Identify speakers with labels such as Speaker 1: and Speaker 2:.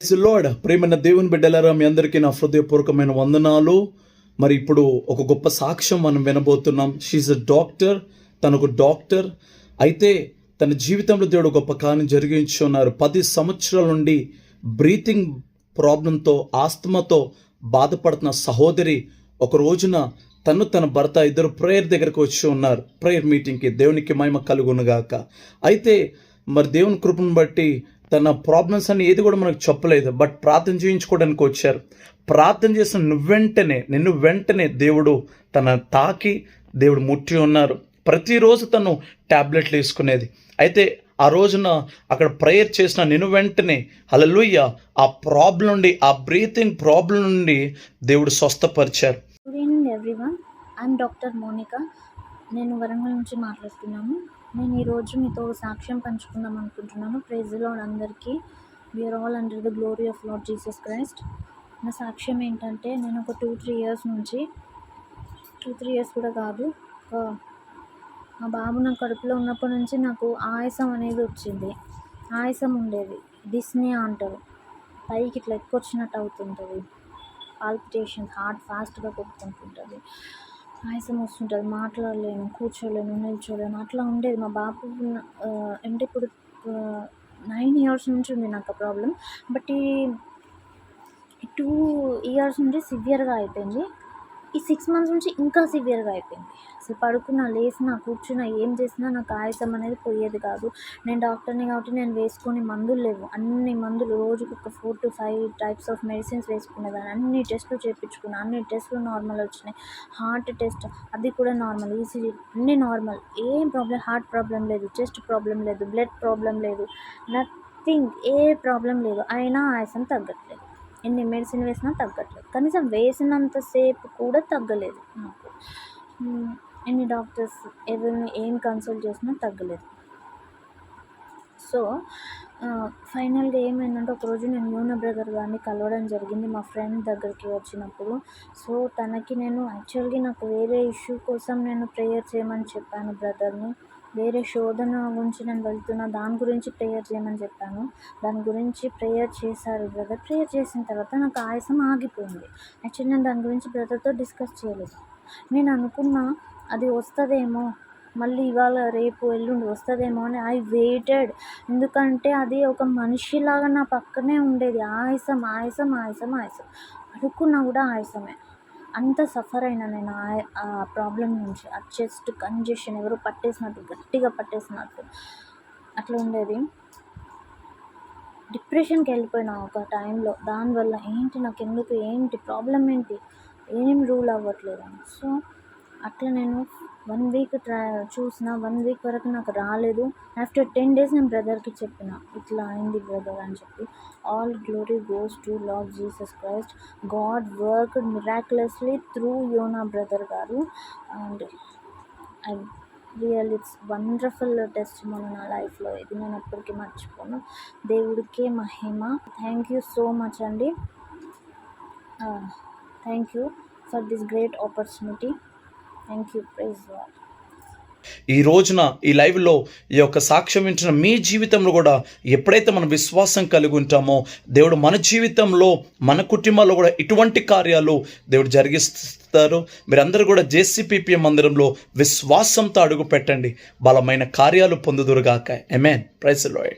Speaker 1: Load ప్రేమైన దేవుని బిడ్డలారా మీ అందరికీ నా హృదయపూర్వకమైన వందనాలు. మరి ఇప్పుడు ఒక గొప్ప సాక్ష్యం మనం వినబోతున్నాం. షీఈ్ అ డాక్టర్ తనకు డాక్టర్. అయితే తన జీవితంలో దేవుడు గొప్ప కార్యం జరిగించి ఉన్నారు. పది సంవత్సరాల నుండి బ్రీతింగ్ ప్రాబ్లంతో ఆస్తమాతో బాధపడుతున్న సహోదరి ఒక రోజున తను తన భర్త ఇద్దరు ప్రేయర్ దగ్గరకు వచ్చి ఉన్నారు. ప్రేయర్ మీటింగ్కి దేవునికి మహిమ కలుగునుగాక. అయితే మరి దేవుని కృపను బట్టి తన ప్రాబ్లమ్స్ అని ఏది కూడా మనకు చెప్పలేదు. బట్ ప్రార్థన చేయించుకోవడానికి వచ్చారు. ప్రార్థన చేసిన నువ్వు వెంటనే నిన్ను వెంటనే దేవుడు తన తాకి దేవుడు ముట్టి ఉన్నారు. ప్రతిరోజు తను ట్యాబ్లెట్లు వేసుకునేది. అయితే ఆ రోజున అక్కడ ప్రేయర్ చేసిన నేను వెంటనే అలలుయ్య ఆ ప్రాబ్లం నుండి ఆ బ్రీతింగ్ ప్రాబ్లం నుండి దేవుడు స్వస్థపరిచారు.
Speaker 2: Good evening everyone I'm doctor Monika నేను వరంగల్ నుంచి మాట్లాడుతున్నాను. నేను ఈరోజు మీతో సాక్ష్యం పంచుకుందాం అనుకుంటున్నాను. ప్రైజ్లో అందరికీ. We're all under the glory of lord Jesus Christ నా సాక్ష్యం ఏంటంటే నేను ఒక టూ త్రీ ఇయర్స్ నుంచి టూ త్రీ ఇయర్స్ కూడా కాదు మా బాబు నా కడుపులో ఉన్నప్పటి నుంచి నాకు ఆయాసం అనేది వచ్చింది. ఆయాసం ఉండేది. డిస్నీ అంటారు. పైకి ఇట్లా ఎక్కువ వచ్చినట్టు అవుతుంటుంది. పాల్పిటేషన్ హార్ట్ ఫాస్ట్గా కొట్టుకుంటుంటుంది. ఆయాసం వస్తుంటుంది మాట్లాడలేను కూర్చోలేను నిల్చోలేను అట్లా ఉండేది. మా బాబు అంటే ఇప్పుడు నైన్ ఇయర్స్ నుంచి ఉంది నాకు ఆ ప్రాబ్లం బట్ ఈ టూ ఇయర్స్ నుండి సివియర్గా అయిపోయింది. ఈ సిక్స్ మంత్స్ నుంచి ఇంకా సివియర్గా అయిపోయింది. అసలు పడుకున్నా లేచినా కూర్చున్నా ఏం చేసినా నాకు ఆయాసం అనేది పోయేది కాదు. నేను డాక్టర్ని కాబట్టి నేను వేసుకునే మందులు లేవు. అన్ని మందులు రోజుకి ఒక four to five types of medicines వేసుకునేదాన్ని. అన్ని టెస్టులు చేయించుకున్నాను అన్ని టెస్టులు నార్మల్ వచ్చినాయి. హార్ట్ టెస్ట్ అది కూడా నార్మల్ ఈసీజీ అన్ని నార్మల్ ఏం ప్రాబ్లం హార్ట్ ప్రాబ్లం లేదు చెస్ట్ ప్రాబ్లం లేదు బ్లడ్ ప్రాబ్లం లేదు నథింగ్ ఏ ప్రాబ్లం లేదు. అయినా ఆయాసం తగ్గట్లేదు. ఎన్ని మెడిసిన్ వేసినా తగ్గట్లేదు. కనీసం వేసినంతసేపు కూడా తగ్గలేదు నాకు ఎన్ని డాక్టర్స్ ఎవరిని ఏం కన్సల్ట్ చేసినా తగ్గలేదు. సో ఫైనల్గా ఏమైందంటే ఒకరోజు నేను యూన బ్రదర్ గారిని కలవడం జరిగింది మా ఫ్రెండ్ దగ్గరికి వచ్చినప్పుడు. సో తనకి నేను యాక్చువల్గా నాకు వేరే ఇష్యూ కోసం నేను ప్రేయర్ చేయమని చెప్పాను బ్రదర్ని. వేరే శోధన గురించి నేను వెళ్తున్నా దాని గురించి ప్రేయర్ చేయమని చెప్పాను. దాని గురించి ప్రేయర్ చేశారు బ్రదర్ ప్రేయర్ చేసిన తర్వాత నాకు ఆయాసం ఆగిపోయింది. యాక్చువల్లీ నేను దాని గురించి బ్రదర్తో డిస్కస్ చేయలేదు. నేను అనుకున్నా అది వస్తుందేమో మళ్ళీ ఇవాళ రేపు ఎల్లుండి వస్తుందేమో అని ఐ వెయిటెడ్ ఎందుకంటే అది ఒక మనిషిలాగా నా పక్కనే ఉండేది. ఆయాసం ఆయాసం ఆయాసం ఆయాసం. అడుక్కున్నా కూడా ఆయాసమే. అంత సఫర్ అయినా నేను ఆ- ప్రాబ్లం నుంచి ఆ చెస్ట్ కంజెషన్ ఎవరో పట్టేసినట్టు గట్టిగా పట్టేసినట్టు అట్లా ఉండేది. డిప్రెషన్కి వెళ్ళిపోయినా ఒక టైంలో దానివల్ల ఏంటి నాకు ఎందుకు ఏంటి ప్రాబ్లం ఏంటి? ఏం రూల్ అవ్వట్లేదు. సో అట్లా నేను వన్ వీక్ ట్రై చూసిన వన్ వీక్ వరకు నాకు రాలేదు. ఆఫ్టర్ టెన్ డేస్ నేను బ్రదర్కి చెప్పిన ఇట్లా అయింది బ్రదర్ అని చెప్పి. All glory goes to lord Jesus Christ God work miraculously through Yona brother గారు. And I real it's wonderful test మన నా లైఫ్లో ఇది నేను ఎప్పటికీ మర్చిపోను. దేవుడికే మహిమ. థ్యాంక్ యూ సో మచ్ అండి. Thank you for this great opportunity thank you praise
Speaker 1: ఈ రోజున ఈ లైవ్లో ఈ యొక్క సాక్ష్యం వింటున్న మీ జీవితంలో కూడా ఎప్పుడైతే మనం విశ్వాసం కలిగి ఉంటామో దేవుడు మన జీవితంలో మన కుటుంబాల్లో కూడా ఇటువంటి కార్యాలు దేవుడు జరిగిస్తారు. మీరందరూ కూడా జేసీపీపీ మందిరంలో విశ్వాసంతో అడుగు పెట్టండి బలమైన కార్యాలు పొందుదురుగాక. Amen price లాయ్